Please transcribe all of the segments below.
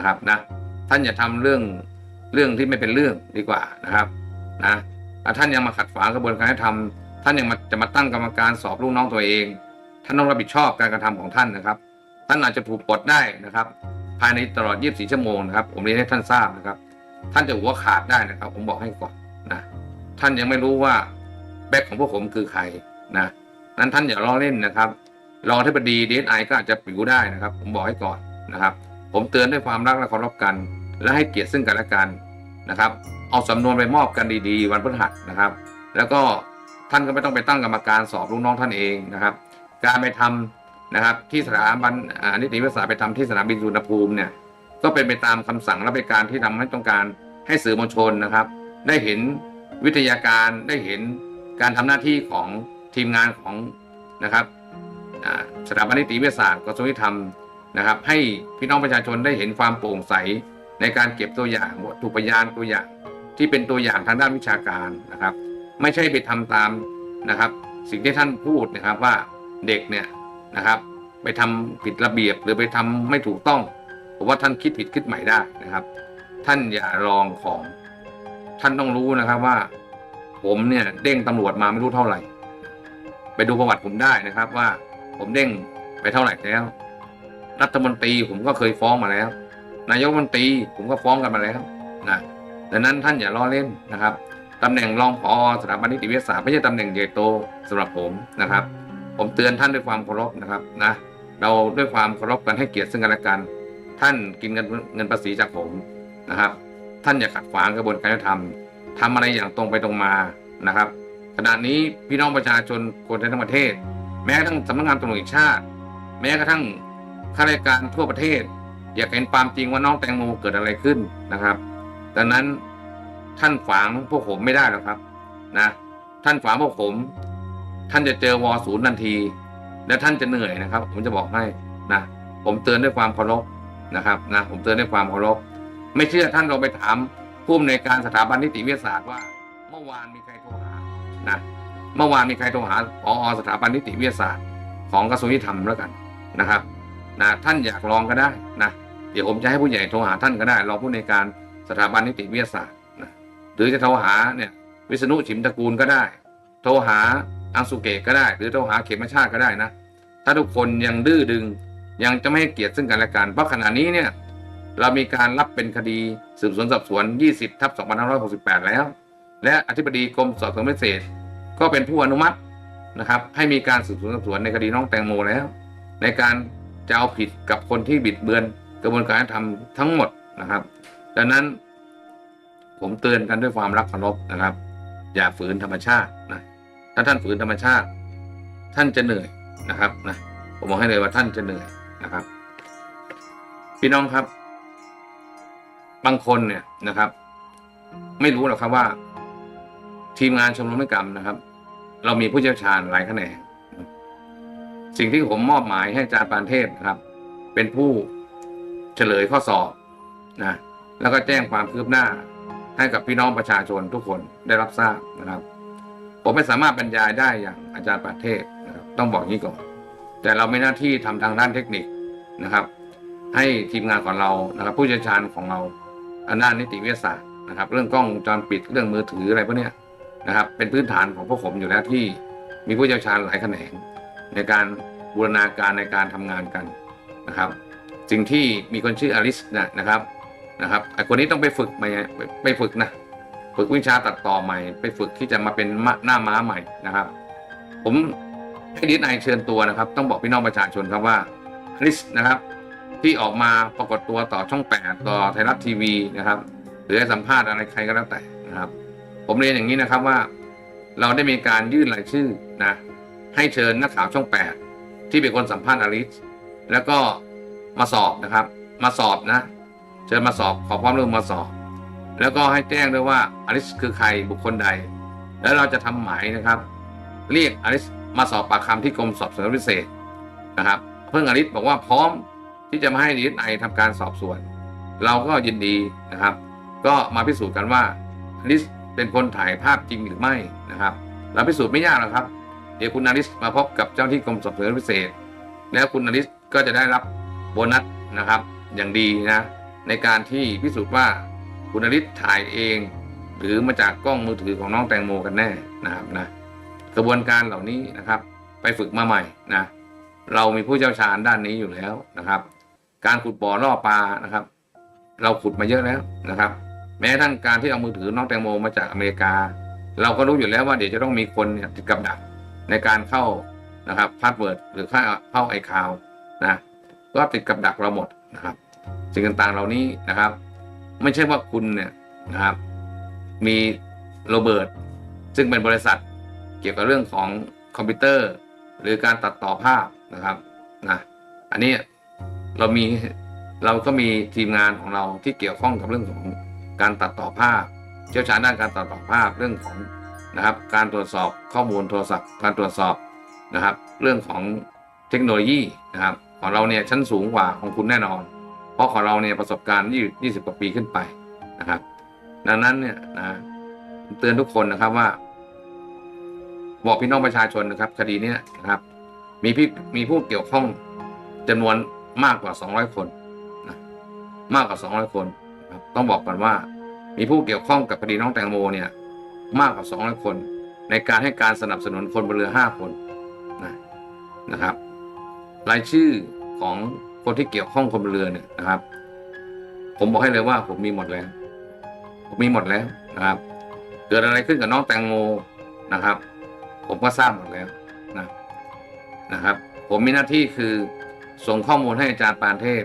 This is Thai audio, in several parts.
นะครับนะท่านอย่าทำเรื่องเรื่องที่ไม่เป็นเรื่องดีกว่านะครับนะท่านยังมาขัดขวางกระบวนการยุติธรรมท่านยังมาจะมาตั้งกรรมการสอบลูกน้องตัวเอง ท่านต้องรับผิดชอบการกระทำของท่านนะครับ ท่านอาจจะถูกปลดได้นะครับ ภายในตลอด 24 ชั่วโมงนะครับ ผมเรียนให้ท่านทราบนะครับ ท่านจะหัวขาดได้นะครับ ผมบอกให้ก่อนนะท่านยังไม่รู้ว่าแบ็คของพวกผมคือใครนะนั้นท่านอย่าล้อเล่นนะครับรองเทพดีดีไอก็อาจจะปิวได้นะครับ ผมบอกให้ก่อนนะครับ ผมเตือนด้วยความรักและเคารพกัน และให้เกียรติซึ่งกันและกันนะครับ เอาสำนวนไปมอบกันดีๆ วันพฤหัสนะครับ แล้วก็ท่านก็ไม่ต้องไปตั้งกรรมการสอบลูกน้องท่านเองนะครับ การไปทำนะครับ ที่สถาบันอนิติวิทยาศาสตร์ไปทำที่สนามบินสุวรรณภูมิเนี่ยก็เป็นไปตามคำสั่งและเป็นการที่ทำให้ต้องการให้สื่อมวลชนนะครับ ได้เห็นวิทยาการได้เห็นการทำหน้าที่ของทีมงานของนะครับสถาบันนิติวิทยาศาสตร์กระทรวงยุติธรรม นะครับ ให้พี่น้องประชาชนได้เห็นความโปร่งใสในการเก็บตัวอย่างวัตถุพยานตัวอย่างที่เป็นตัวอย่างทางด้านวิชาการนะครับ ไม่ใช่ไปทำตามนะครับ สิ่งที่ท่านพูดนะครับว่าเด็กเนี่ยนะครับ ไปทำผิดระเบียบหรือไปทำไม่ถูกต้องผมว่าท่านคิดผิดคิดใหม่ได้นะครับ ท่านอย่าลองของ ท่านต้องรู้นะครับว่า ผมเนี่ยเด้งตำรวจมาไม่รู้เท่าไหร่ ไปดูประวัติผมได้นะครับว่า ผมเด้งไปเท่าไหร่แล้ว รัฐมนตรีผมก็เคยฟ้องมาแล้ว นายกมนตรีผมก็ฟ้องกันมาแล้วนะดังนั้นท่านอย่าล้อเล่นนะครับตำแหน่งรองผอสถาบันนิติวิทยาศาสตร์ไม่ใช่ตำแหน่งใหญ่โตสำหรับผมนะครับ ผมเตือนท่านด้วยความเคารพนะครับนะเราด้วยความเคารพกันให้เกียรติซึ่งกันและกัน ท่านกินเงินเงินภาษีจากผมนะครับ ท่านอย่าขัดขวางกระบวนการธรรมทำอะไรอย่างตรงไปตรงมานะครับขณะนี้พี่น้องประชาชนคนทยทั้งประเทศ แม้กระทั่งสำนักงานตำรวจแห่งชาติ แม้กระทั่ง ข้าราชการทั่วประเทศ อยากเห็นความจริงว่าน้องแตงโมเกิดอะไรขึ้นนะครับดังนั้นท่านขวางพวกผมไม่ได้หรอกครับนะท่านขวางพวกผม ท่านจะเจอวอศูนย์ทันที และท่านจะเหนื่อยนะครับ ผมจะบอกให้นะผมเตือนด้วยความเคารพนะครับนะผมเตือนด้วยความเคารพไม่เชื่อท่านลองไปถามผู้อำนวยการสถาบันนิติวิทยาศาสตร์ว่า เมื่อวานมีใครโทรหานะเมื่อวานมีใครโทรหาผอสถาบันนิติวิทยาศาสตร์ ของกระทรวงยุติธรรมแล้วกันนะครับ นะท่านอยากลองก็ได้นะเดี๋ยวผมจะให้ผู้ใหญ่โทรหาท่านก็ได้รองผู้อำนการสถาบันนิติวิทยาศาสตร์นะหรือจะโทรหาเนี่ยวิษณุฉิมตระกูลก็ได้ โทรหาอังสุเกะก็ได้ หรือโทรหาเขมชาติก็ได้นะถ้าทุกคนยังดื้อดึงยังจะไม่ให้เกียรติซึ่งกันและกันเพราะขณะนี้เนี่ยเรามีการรับเป็นคดีสืบสวนสอบสวน 20ทับ2568 แล้ว และอธิบดีกรมสอบสวนพิเศษ ก็เป็นผู้อนุมัตินะครับให้มีการสืบสวนสอบสวนในคดีน้องแตงโมแล้ว ในการ จะเอาผิดกับคนที่บิดเบือนกระบวนการยุติธรรมทั้งหมดนะครับดังนั้น ผมเตือนกันด้วยความรักเคารพนะครับ อย่าฝืนธรรมชาตินะถ้าท่านฝืนธรรมชาติ ท่านจะเหนื่อยนะครับนะผมบอกให้เลยว่าท่านจะเหนื่อยนะครับ พี่น้องครับ บางคนเนี่ยนะครับ ไม่รู้หรอกครับว่า ทีมงานชมรมนิกรรมนะครับ เรามีผู้เชี่ยวชาญหลายแขนง สิ่งที่ผมมอบหมายให้อาจารย์ปานเทพครับ เป็นผู้เฉลยข้อสอบนะแล้วก็แจ้งความคืบหน้าให้กับพี่น้องประชาชนทุกคนได้รับทราบนะครับ ผมไม่สามารถบรรยายได้อย่างอาจารย์ปานเทพนะครับต้องบอกงี้ก่อน แต่เราไม่หน้าที่ทำทางด้านเทคนิคนะครับ ให้ทีมงานของเรานะครับ ผู้เชี่ยวชาญของเราทางด้านนิติวิทยาศาสตร์นะครับ เรื่องกล้องวงจรปิดเรื่องมือถืออะไรพวกนี้นะครับ เป็นพื้นฐานของพวกผมอยู่แล้วที่มีผู้เชี่ยวชาญหลายแขนง ในการบูรณาการในการทำงานกันนะครับ สิ่งที่มีคนชื่ออลิสนะนะครับนะครับไอคนนี้ต้องไปฝึกใหม่ไปฝึกนะฝึกวิชาตัดต่อใหม่ ไปฝึกที่จะมาเป็นหน้าม้าใหม่นะครับ ผมให้ดิสไอเชิญตัวนะครับ ต้องบอกพี่น้องประชาชนครับว่าอลิสนะครับ ที่ออกมาปรากฏตัวต่อช่องแปดต่อไทยรัฐทีวีนะครับ หรือสัมภาษณ์อะไรใครก็แล้วแต่นะครับ ผมเรียนอย่างนี้นะครับว่าเราได้มีการยื่นรายชื่อนะ ให้เชิญนักข่าวช่องแปดที่เป็นคนสัมภาษณ์อลิสแล้วก็มาสอบนะครับ มาสอบนะ เชิญมาสอบขอความร่วมมือมาสอบ แล้วก็ให้แจ้งด้วยว่าอลิสคือใครบุคคลใด แล้วเราจะทำหมายนะครับ เรียกอลิสมาสอบปากคำที่กรมสอบสวนพิเศษนะครับ เพิ่งอลิสบอกว่าพร้อมที่จะมาให้ดีไอทำการสอบสวน เราก็ยินดีนะครับ ก็มาพิสูจน์กันว่าอลิสเป็นคนถ่ายภาพจริงหรือไม่นะครับ เราพิสูจน์ไม่ยากหรอกครับ เดี๋ยวคุณอลิสมาพบกับเจ้าหน้าที่กรมสอบสวนพิเศษ แล้วคุณอลิสก็จะได้รับโบนัสนะครับ อย่างดีนะในการที่พิสูจน์ว่าคุณนฤทธิ์ถ่ายเอง หรือมาจากกล้องมือถือของน้องแตงโมกันแน่นะครับนะกระบวนการเหล่านี้นะครับ ไปฝึกมาใหม่นะเรามีผู้เชี่ยวชาญด้านนี้อยู่แล้วนะครับ การขุดบ่อล่อปลานะครับ เราขุดมาเยอะแล้วนะครับ แม้ทั่งการที่เอามือถือน้องแตงโมมาจากอเมริกา เราก็รู้อยู่แล้วว่าเดี๋ยวจะต้องมีคนเนี่ยติดกับดัก ในการเข้านะครับพาสเวิร์ดหรือเข้าเข้าไอคาวนะก็ติดกับดักเราหมดนะครับ สิ่งต่างๆเหล่านี้นะครับ ไม่ใช่ว่าคุณเนี่ยนะครับ มีโรเบิร์ตซึ่งเป็นบริษัทเกี่ยวกับเรื่องของคอมพิวเตอร์ หรือการตัดต่อภาพนะครับนะอันนี้เรามีเราก็มีทีมงานของเราที่เกี่ยวข้องกับเรื่องของการตัดต่อภาพ เชี่ยวชาญด้านการตัดต่อภาพเรื่องของ นะครับ การตรวจสอบข้อมูลโทรศัพท์ การตรวจสอบนะครับ เรื่องของเทคโนโลยีนะครับ ของเราเนี่ยชั้นสูงกว่าของคุณแน่นอน เพราะของเราเนี่ยประสบการณ์ยี่สิบกว่าปีขึ้นไปนะครับ ดังนั้นเนี่ยนะเตือนทุกคนนะครับว่า บอกพี่น้องประชาชนนะครับ คดีเนี้ยนะครับ มีพี่มีผู้เกี่ยวข้องจำนวนมากกว่า 200 คนนะมากกว่า 200 คนนะครับต้องบอกก่อนว่า มีผู้เกี่ยวข้องกับคดีน้องแตงโมเนี่ย มากกว่า200 คน ในการให้การสนับสนุนคนบนเรือ 5 คนนะนะครับ รายชื่อของคนที่เกี่ยวข้องคนบนเรือเนี่ยนะครับ ผมบอกให้เลยว่าผมมีหมดแล้ว ผมมีหมดแล้วนะครับ เกิดอะไรขึ้นกับน้องแตงโมนะครับ ผมก็ทราบหมดแล้วนะนะครับ ผมมีหน้าที่คือส่งข้อมูลให้อาจารย์ปานเทพ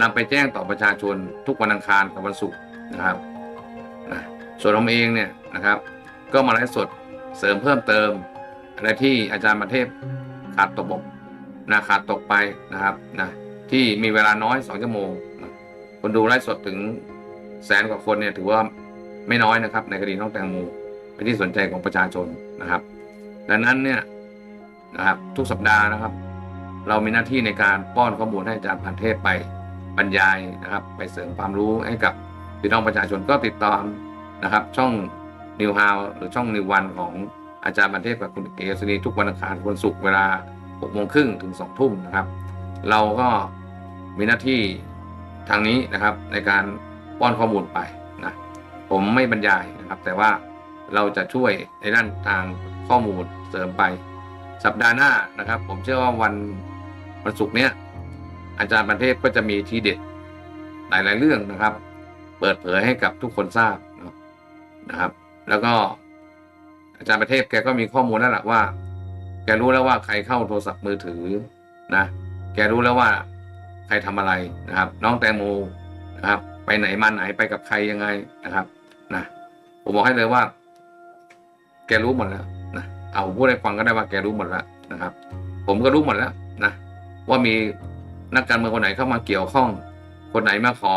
นำไปแจ้งต่อประชาชนทุกวันอังคารกับวันศุกร์นะครับนะ ส่วนผมเองเนี่ยนะครับ ก็มาไลฟ์สดเสริมเพิ่มเติม อะไรที่อาจารย์ปานเทพขาดตกบกนะขาดตกไปนะครับนะที่มีเวลาน้อยสองชั่วโมงคนดูไลฟ์สดถึงแสนกว่าคนเนี่ยถือว่าไม่น้อยนะครับ ในคดีน้องแตงโมเป็นที่สนใจของประชาชนนะครับ ดังนั้นเนี่ยนะครับทุกสัปดาห์นะครับ เรามีหน้าที่ในการป้อนข้อมูลให้อาจารย์พันเทพไปบรรยายนะครับ ไปเสริมความรู้ให้กับพี่น้องประชาชนก็ติดตาม นะครับ ช่องนิวฮาวหรือช่องนิววันของอาจารย์พันเทพกับคุณเก๋สนีทุกวันอังคารวันศุกร์เวลา6โมงครึ่งถึง2ทุ่มนะครับ เราก็มีหน้าที่ทางนี้นะครับในการป้อนข้อมูลไปนะผมไม่บรรยายนะครับ แต่ว่าเราจะช่วยในด้านทางข้อมูลเสริมไป สัปดาห์หน้านะครับ ผมเชื่อว่าวันวันศุกร์เนี้ยอาจารย์ประเทศก็จะมีทีเด็ดหลาย ๆ เรื่องนะครับ เปิดเผยให้กับทุกคนทราบ นะครับ แล้วก็อาจารย์ประเทศแกก็มีข้อมูลแล้วแหละว่า แกรู้แล้วว่าใครเข้าโทรศัพท์มือถือนะ แกรู้แล้วว่าใครทำอะไรนะครับ น้องแตงโมนะครับ ไปไหนมาไหนไปกับใครยังไงนะครับนะผมบอกให้เลยว่า แกรู้หมดแล้วนะเอาผมพูดให้ฟังก็ได้ว่าแกรู้หมดแล้วนะครับ ผมก็รู้หมดแล้วนะว่ามีนักการเมืองคนไหนเข้ามาเกี่ยวข้อง คนไหนมาขอ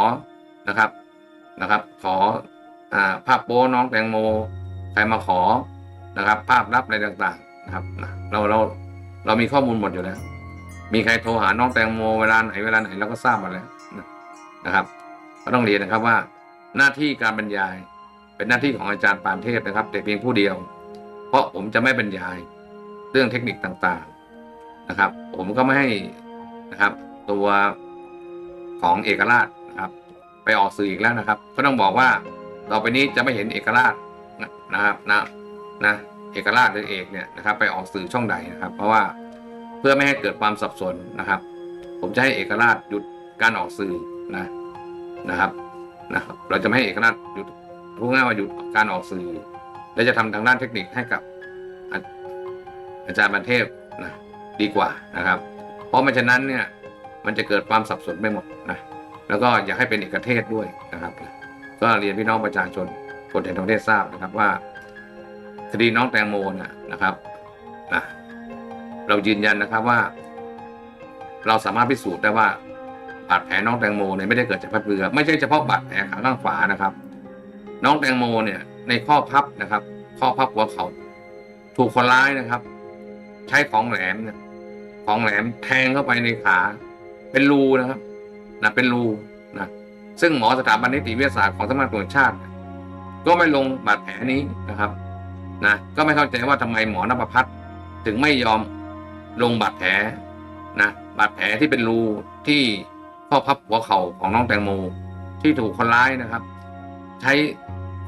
นะครับนะครับ ขอ ภาพโป้น้องแตงโมใครมาขอนะครับ ภาพลับอะไรต่างๆนะครับเราเราเรามีข้อมูลหมดอยู่แล้วมีใครโทรหาน้องแตงโมเวลาไหนเวลาไหนเราก็ทราบหมดแล้วนะนะครับ ก็ต้องเรียนนะครับว่า หน้าที่การบรรยาย เป็นหน้าที่ของอาจารย์ปานเทพนะครับ แต่เพียงผู้เดียว เพราะผมจะไม่บรรยายเรื่องเทคนิคต่างๆนะครับ ผมก็ไม่ให้นะครับ ตัวของเอกราชนะครับ ไปออกสื่ออีกแล้วนะครับ ก็ต้องบอกว่า ต่อไปนี้จะไม่เห็นเอกราชนะครับนะนะเอกราชหรือเอกเนี่ยนะครับ ไปออกสื่อช่องใดนะครับ เพราะว่าเพื่อไม่ให้เกิดความสับสนนะครับ ผมจะให้เอกราชหยุดการออกสื่อนะนะครับนะครับเราจะไม่ให้เอกราชหยุดพูดง่ายว่าหยุดการออกสื่อ และจะทำทางด้านเทคนิคให้กับอาอาจารย์บันเทพนะดีกว่านะครับ เพราะไม่ฉะนั้นเนี่ยมันจะเกิดความสับสนไปหมดนะแล้วก็อยากให้เป็นเอกเทศด้วยนะครับ ก็เรียนพี่น้องประชาชนคนแห่งประเทศทราบนะครับว่าคดีน้องแตงโมนะนะครับนะเรายืนยันนะครับว่า เราสามารถพิสูจน์ได้ว่าบาดแผลน้องแตงโมเนี่ยไม่ได้เกิดจากพัดเรือ ไม่ใช่เฉพาะบาดแผลขาข้างขวานะครับ น้องแตงโมเนี่ย ในข้อพับนะครับ ข้อพับหัวเขา ถูกคนร้ายนะครับ ใช้ของแหลมเนี่ยของแหลมแทงเข้าไปในขา เป็นรูนะครับนะเป็นรูนะ ซึ่งหมอสถาบันนิติวิทยาศาสตร์ของสำนักงานตรวจชาติ ก็ไม่ลงบาดแผลนี้นะครับนะก็ไม่เข้าใจว่าทำไมหมอนภพัฒน์ถึงไม่ยอมลงบาดแผลนะบาดแผลที่เป็นรูที่ข้อพับหัวเข่าของน้องแตงโม ที่ถูกคนร้ายนะครับ ใช้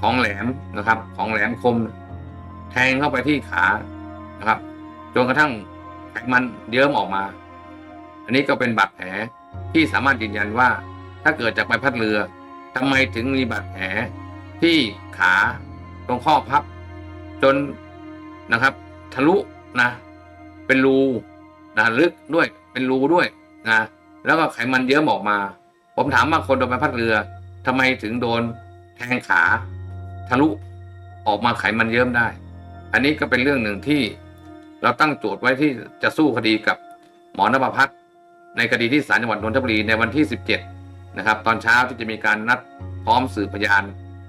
ของแหลมนะครับ ของแหลมคม แทงเข้าไปที่ขานะครับจนกระทั่งไขมันเยิ้มออกมา อันนี้ก็เป็นบาดแผลที่สามารถยืนยันว่า ถ้าเกิดจากใบพัดเรือทำไมถึงมีบาดแผลที่ขาตรงข้อพับ จนนะครับ ทะลุนะ เป็นรูนะลึกด้วย เป็นรูด้วยนะแล้วก็ไขมันเยิ้มออกมา ผมถามว่าคนโดนใบพัดเรือทำไมถึงโดนแทงขา ทะลุออกมาไขมันเยิ้มได้ อันนี้ก็เป็นเรื่องหนึ่งที่เราตั้งโจทย์ไว้ที่จะสู้คดีกับหมอนภพัฒน์ในคดีที่ศาลจังหวัดนนทบุรีในวันที่ 17 นะครับ ตอนเช้าที่จะมีการนัดพร้อมสืบพยาน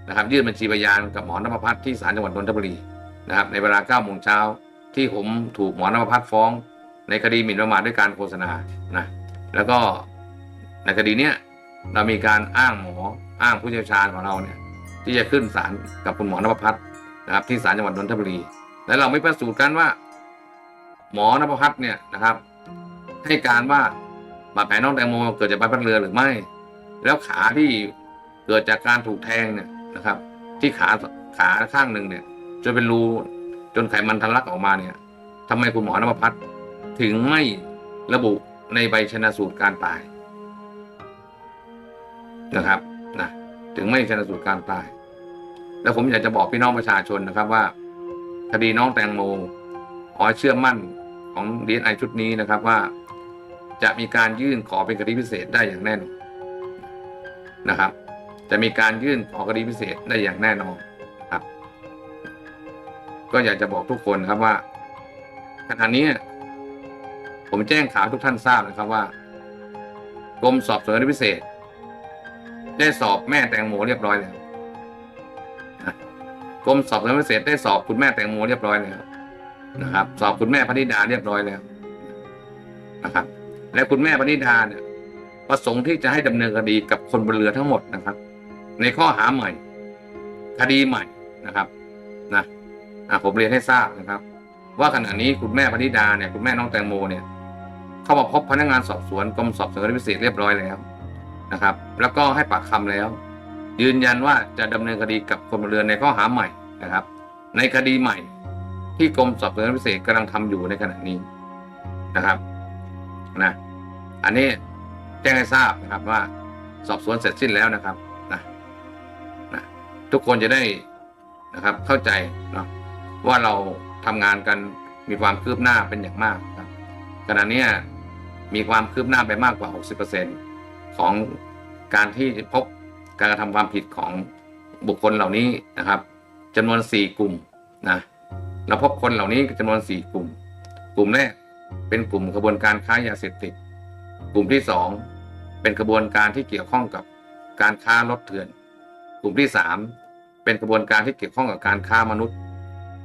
นะครับ ยื่นบัญชีพยานกับหมอนภพัฒน์ที่ศาลจังหวัดนนทบุรีนะครับ ในเวลา9โมงเช้าที่ผมถูกหมอนภพัฒน์ฟ้อง ในคดีหมิ่นประมาทด้วยการโฆษณานะแล้วก็ในคดีเนี้ยเรามีการอ้างหมออ้างผู้เชี่ยวชาญของเราเนี่ยที่จะขึ้นศาลกับคุณหมอนภพัฒน์นะครับ ที่ศาลจังหวัดนนทบุรี และเราไม่ประสูตรกันว่า หมอนภพัฒน์เนี่ยนะครับ ให้การว่าบาดแผลน้องแตงโมเกิดจากใบพัดเรือหรือไม่ แล้วขาที่เกิดจากการถูกแทงเนี่ยนะครับ ที่ขาขาข้างหนึ่งเนี่ยจนเป็นรูจนไขมันทะลักออกมาเนี่ยทำไมคุณหมอนภพัฒน์ถึงไม่ระบุในใบชนะสูตรการตายนะครับนะถึงไม่ชนะสูตรการตาย แล้วผมอยากจะบอกพี่น้องประชาชนนะครับว่า คดีน้องแตงโมขอเชื่อมั่นของดีไอชุดนี้นะครับว่า จะมีการยื่นขอเป็นคดีพิเศษได้อย่างแน่นอน นะครับ จะมีการยื่นขอคดีพิเศษได้อย่างแน่นอนครับ ก็อยากจะบอกทุกคนครับว่าขณะนี้ ผมแจ้งข่าวให้ทุกท่านทราบนะครับว่ากรมสอบสวนคดีพิเศษ ได้สอบแม่แตงโมเรียบร้อยแล้วกรมสอบสวนพิเศษได้สอบคุณแม่แตงโมเรียบร้อยแล้วนะครับ สอบคุณแม่พนิดาเรียบร้อยแล้วนะครับ และคุณแม่พนิดาเนี่ย ประสงค์ที่จะให้ดำเนินคดีกับคนบนเรือทั้งหมดนะครับ ในข้อหาใหม่ คดีใหม่นะครับนะผมเรียนให้ทราบนะครับ ว่าขณะนี้คุณแม่พนิดาเนี่ยคุณแม่น้องแตงโมเนี่ย เข้ามาพบพนักงานสอบสวนกรมสอบสวนคดีพิเศษเรียบร้อยแล้วนะครับ แล้วก็ให้ปากคำแล้ว ยืนยันว่าจะดำเนินคดีกับคนบนเรือในข้อหาใหม่นะครับ ในคดีใหม่ ที่กรมสอบสวนคดีพิเศษกำลังทำอยู่ในขณะนี้นะครับนะอันนี้ แจ้งให้ทราบนะครับว่าสอบสวนเสร็จสิ้นแล้วนะครับนะนะทุกคนจะได้นะครับเข้าใจเนาะว่าเราทำงานกันมีความคืบหน้าเป็นอย่างมากครับขณะนี้มีความคืบหน้าไปมากกว่า 60%ของการที่พบการกระทำความผิดของบุคคลเหล่านี้นะครับจำนวน 4 กลุ่มนะเราพบคนเหล่านี้จำนวน 4 กลุ่ม กลุ่มแรกเป็นกลุ่มกระบวนการค้ายาเสพติด กลุ่มที่สองเป็นกระบวนการที่เกี่ยวข้องกับการค้ารถเถื่อน กลุ่มที่สามเป็นกระบวนการที่เกี่ยวข้องกับการค้ามนุษย์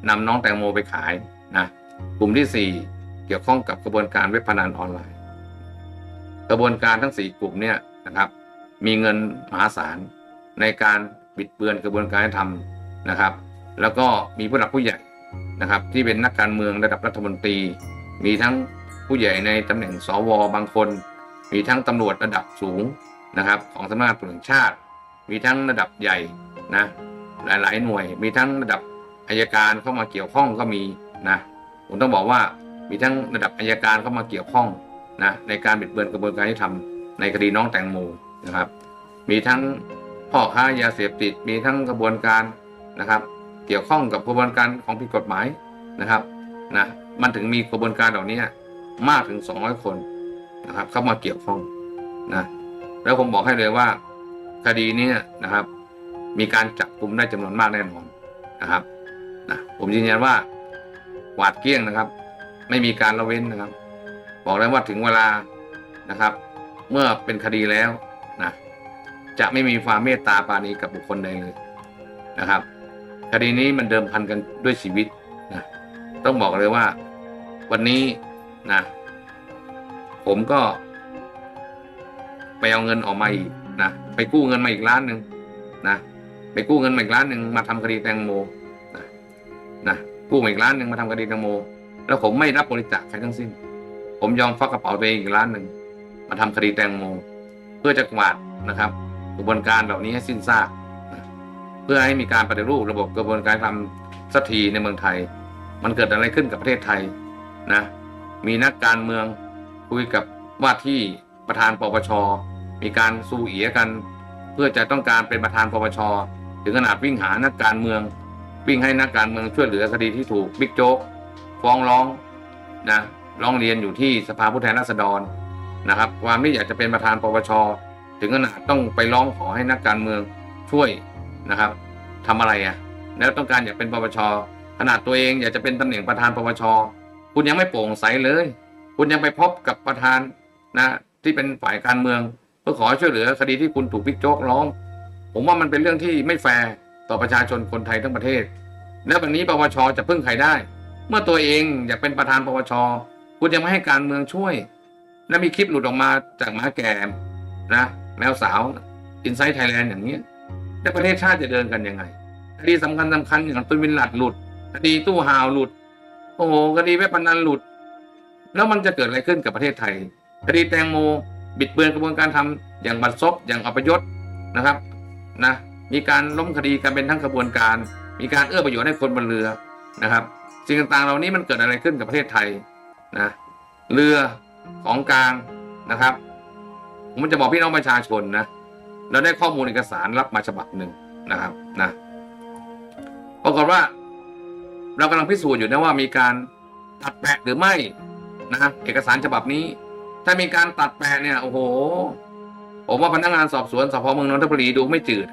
นำน้องแตงโมไปขายนะกลุ่มที่สี่เกี่ยวข้องกับกระบวนการเว็บพนันออนไลน์ กระบวนการทั้งสี่กลุ่มเนี่ยนะครับ มีเงินมหาศาลในการบิดเบือนกระบวนการทำนะครับ แล้วก็มีผู้หลักผู้ใหญ่นะครับ ที่เป็นนักการเมืองระดับรัฐมนตรี มีทั้ง ผู้ใหญ่ในตำแหน่งสวบางคน มีทั้งตำรวจระดับสูงนะครับ ของสำนักงานตำรวจแห่งชาติ มีทั้งระดับใหญ่นะหลายๆ หน่วย มีทั้งระดับอายการเข้ามาเกี่ยวข้องก็มีนะผมต้องบอกว่ามีทั้งระดับอายการเข้ามาเกี่ยวข้องนะในการบิดเบือนกระบวนการที่ทำในคดีน้องแตงโมนะครับ มีทั้งพ่อค้ายาเสพติด มีทั้งกระบวนการนะครับ เกี่ยวข้องกับกระบวนการของผิดกฎหมายนะครับนะมันถึงมีกระบวนการเหล่านี้ มากถึง 200 คนนะครับ เข้ามาเกี่ยวข้องนะแล้วผมบอกให้เลยว่า คดีนี้นะครับ มีการจับกลุ่มได้จำนวนมากแน่นอนนะครับนะผมยืนยันว่าหวาดเกลี้ยงนะครับ ไม่มีการละเว้นนะครับ บอกเลยว่าถึงเวลานะครับ เมื่อเป็นคดีแล้วนะจะไม่มีความเมตตาปาณีกับบุคคลใดเลยนะครับ คดีนี้มันเดิมพันกันด้วยชีวิตนะต้องบอกเลยว่า วันนี้ นะ ผมก็ ไปเอาเงินออกมาอีกนะไปกู้เงินมาอีกล้านหนึ่งนะไปกู้เงินมาอีกล้านหนึ่งมาทำคดีแตงโมนะนะกู้มาอีกล้านหนึ่งมาทำคดีแตงโม แล้วผมไม่รับบริจาคใครทั้งสิ้น ผมยอมฟักกระเป๋าตัวเองอีกล้านหนึ่งมาทำคดีแตงโม เพื่อจะกวาดนะครับกระบวนการเหล่านี้ให้สิ้นซากนะเพื่อให้มีการปฏิรูประบบกระบวนการทำสักทีในเมืองไทย มันเกิดอะไรขึ้นกับประเทศไทยนะ มีนักการเมืองคุยกับว่าที่ประธานปปช มีการสู้เอียกัน เพื่อจะต้องการเป็นประธานปปช ถึงขนาดวิ่งหานักการเมือง วิ่งให้นักการเมืองช่วยเหลือคดีที่ถูกบิ๊กโจ๊กฟ้องร้องนะร้องเรียนอยู่ที่สภาผู้แทนราษฎรนะครับ ความที่อยากจะเป็นประธานปปช ถึงขนาดต้องไปร้องขอให้นักการเมืองช่วยนะครับทำอะไรอะ่ะแล้วต้องการอยากเป็นปปชขนาดตัวเองอยากจะเป็นตำแหน่งประธานปปช คุณยังไม่โปร่งใสเลย คุณยังไปพบกับประธานนะที่เป็นฝ่ายการเมือง เพื่อขอช่วยเหลือคดีที่คุณถูกบิ๊กโจ๊กร้อง ผมว่ามันเป็นเรื่องที่ไม่แฟร์ต่อประชาชนคนไทยทั้งประเทศ แล้ววันนี้ปปชจะพึ่งใครได้ เมื่อตัวเองอยากเป็นประธานปปชคุณยังไม่ให้การเมืองช่วย และมีคลิปหลุดออกมาจากหมาแก่นะแมวสาวอินไซต์ไทยแลนด์อย่างนี้ยแล้วประเทศชาติจะเดินกันยังไงคดีสำคัญสำคัญอย่างตุนวินหลัดหลุดคดีตู้หาวหลุด โอ้โหคดีเว็บพนันหลุด แล้วมันจะเกิดอะไรขึ้นกับประเทศไทยคดีแตงโมบิดเบือนกระบวนการทำอย่างบัดซบอย่างอัปยศนะครับนะมีการล้มคดีกันเป็นทั้งกระบวนการ มีการเอื้อประโยชน์ให้คนบนเรือนะครับ สิ่งต่างๆเหล่านี้มันเกิดอะไรขึ้นกับประเทศไทยนะเรือของกลางนะครับผมจะบอกพี่น้องประชาชนนะเราได้ข้อมูลเอกสารรับมาฉบับหนึ่งนะครับนะปรากฏว่า เรากำลังพิสูจน์อยู่นะว่ามีการตัดแปะหรือไม่นะเอกสารฉบับนี้ ถ้ามีการตัดแปะเนี่ยโอ้โหผมว่าพนักงานสอบสวนสพเมืองนนทบุรีดูไม่จืด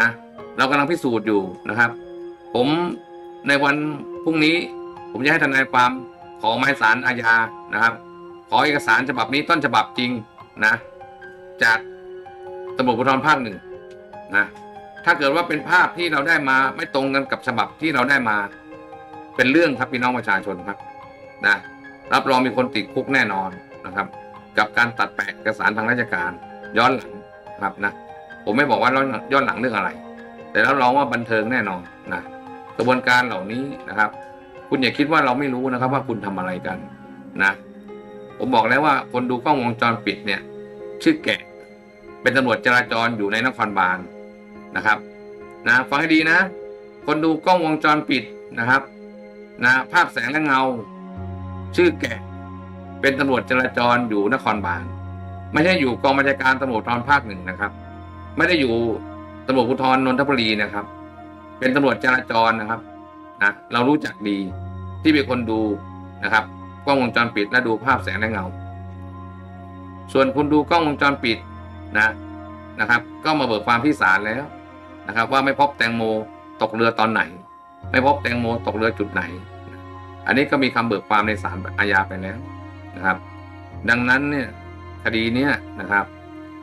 นะ เรากำลังพิสูจน์อยู่นะครับ ผมในวันพรุ่งนี้ ผมจะให้ทนายความขอหมายสารอาญานะครับ ขอเอกสารฉบับนี้ต้นฉบับจริงนะ จากตำรวจภูธรภาคหนึ่งนะถ้าเกิดว่าเป็นภาพที่เราได้มาไม่ตรงกันกับฉบับที่เราได้มา เป็นเรื่องครับพี่น้องประชาชนครับนะรับรองมีคนติดคุกแน่นอนนะครับ กับการตัดแปะเอกสารทางราชการ ย้อนหลังครับนะผมไม่บอกว่าย้อนหลังเรื่องอะไร แต่รับรองว่าบันเทิงแน่นอนนะกระบวนการเหล่านี้นะครับ คุณอย่าคิดว่าเราไม่รู้นะครับ ว่าคุณทำอะไรกันนะผมบอกแล้วว่าคนดูกล้องวงจรปิดเนี่ย ชื่อแกะ เป็นตำรวจจราจรอยู่ในนครบาลนะครับ นะฟังให้ดีนะ คนดูกล้องวงจรปิดนะครับ นะภาพแสงและเงา ชื่อแกะ เป็นตำรวจจราจรอยู่นครบาลไม่ใช่อยู่กองบัญชาการตำรวจภูธรภาคหนึ่งนะครับ ไม่ได้อยู่ตำรวจภูธรนนทบุรีนะครับ เป็นตำรวจจราจรนะครับนะเรารู้จักดีที่เป็นคนดูนะครับกล้องวงจรปิดและดูภาพแสงและเงา ส่วนคุณดูกล้องวงจรปิดนะนะครับ ก็มาเบิกความที่ศาลแล้วนะครับ ว่าไม่พบแตงโมตกเรือตอนไหน ไม่พบแตงโมตกเรือจุดไหน อันนี้ก็มีคำเบิกความในศาลอาญาไปแล้วนะครับ ดังนั้นเนี่ยคดีเนี้ยนะครับ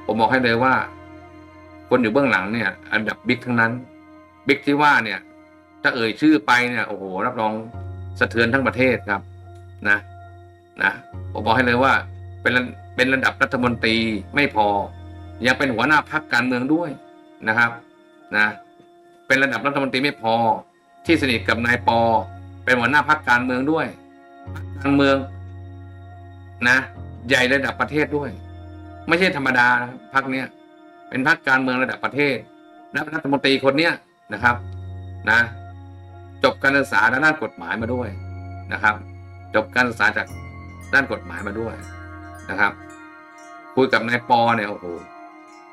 ผมบอกให้เลยว่า คนอยู่เบื้องหลังเนี่ย อันดับบิ๊กทั้งนั้นบิ๊กที่ว่าเนี่ยถ้าเอ่ยชื่อไปเนี่ยโอ้โหรับรองสะเทือนทั้งประเทศครับนะนะผมบอกให้เลยว่าเป็นเป็นระดับรัฐมนตรีไม่พอ ยังเป็นหัวหน้าพักการเมืองด้วยนะครับนะเป็นระดับรัฐมนตรีไม่พอ ที่สนิทกับนายปอ เป็นหัวหน้าพักการเมืองด้วยพรรคการเมืองนะ ใหญ่ระดับประเทศด้วย ไม่ใช่ธรรมดานะครับพักเนี้ยเป็นพักการเมืองระดับประเทศและรัฐมนตรีคนเนี้ยนะครับนะ จบการศึกษาด้านกฎหมายมาด้วยนะครับ จบการศึกษาจากด้านกฎหมายมาด้วยนะครับคุยกับนายปอเนี่ยโอ้โห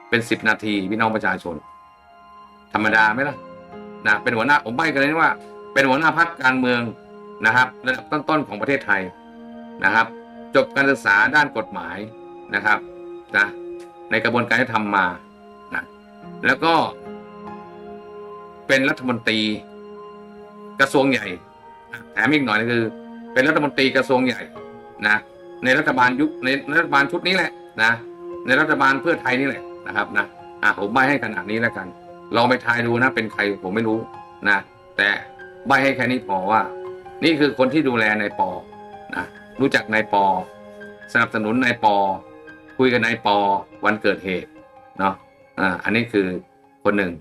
เป็นสิบนาทีพี่น้องประชาชน ธรรมดาไหมล่ะ นะเป็นหัวหน้าผมใบ้กันเลยว่า เป็นหัวหน้าพักการเมืองนะครับระดับต้นๆของประเทศไทยนะครับ จบการศึกษาด้านกฎหมายนะครับนะในกระบวนการที่ทำมานะแล้วก็ เป็นรัฐมนตรีกระทรวงใหญ่แถมอีกหน่อยคือ เป็นรัฐมนตรีกระทรวงใหญ่นะในรัฐบาลยุคในรัฐบาลชุดนี้แหละนะในรัฐบาลเพื่อไทยนี่แหละนะครับนะอะผมใบให้ขนาดนี้แล้วกัน ลองไปทายดูนะ เป็นใครผมไม่รู้นะ แต่ใบให้แค่นี้พอว่า นี่คือคนที่ดูแลนายปอนะรู้จักนายปอ สนับสนุนนายปอ คุยกับนายปอวันเกิดเหตุเนาะอ่าอันนี้คือคนหนึ่ง